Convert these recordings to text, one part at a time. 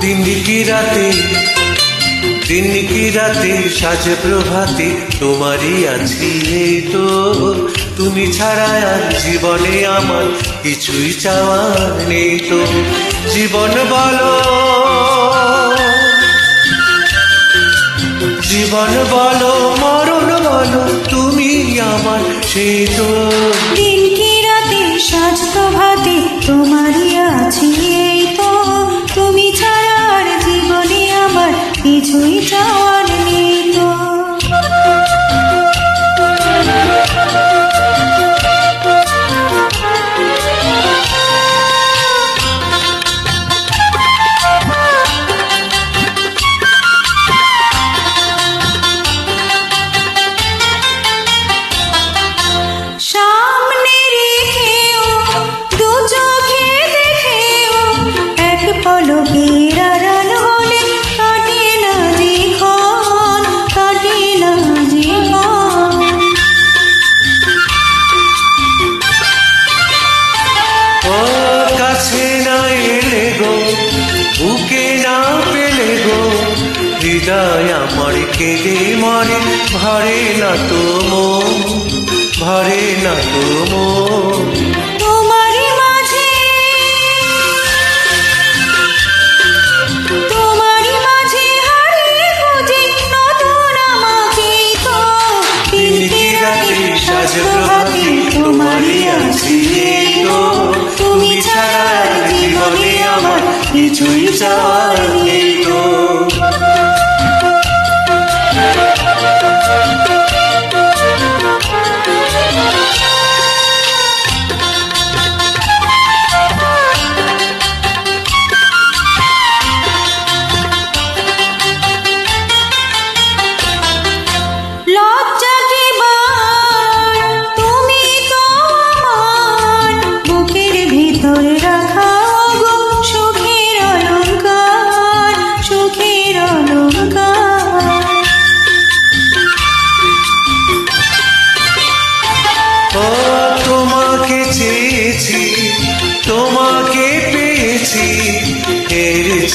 দিন কি রাতে, দিন কি রাতে সাজে প্রভাতে তোমারই আছি এই তো। তুমি ছাড়া আর জীবনে আমার কিছুই চাওয়ার নেই তো। জীবন বলো জীবন বলো মরণ বলো তুমি আমার সেই তো দিন কি রাতে সাজতো ভাতে তোমারই হৃদয় আমার কেঁদে মরে। ভরে না তো মন ভরে না তো মন। তোমারই মাঝে তোমারই মাঝে হারিয়ে খুঁজে নতুন আমাকে তো। দিন কি রাতে সাজ প্রভাতে তোমারই আছি তো। তুমি ছাড়া জীবনে আমার কিছুই চাওয়ার নেই তো।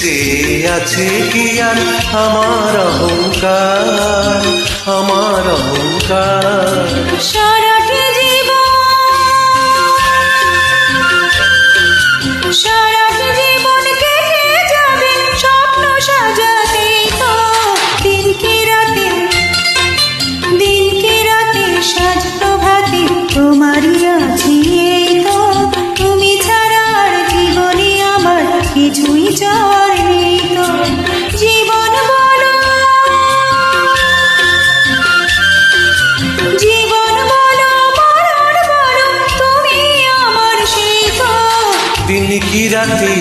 চেয়ে আছে কি আর? আমার অহংকার আমার অহংকার। রাতে,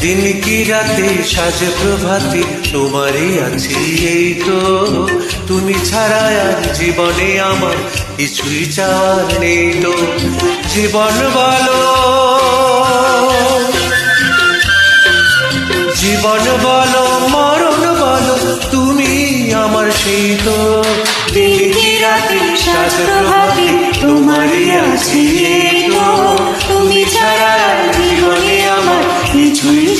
দিন কি রাতে সাজে প্রভাতে, তোমারই আছি এই তো। তুমি ছাড়া আর জীবনে আমার কিছুই চাওয়ার নেই তো। জীবন বলো। জীবন বলো, মরণ বলো, তুমি আমার সেই তো। দিন কি রাতে সাজ প্রভাতে, তোমারই আছি we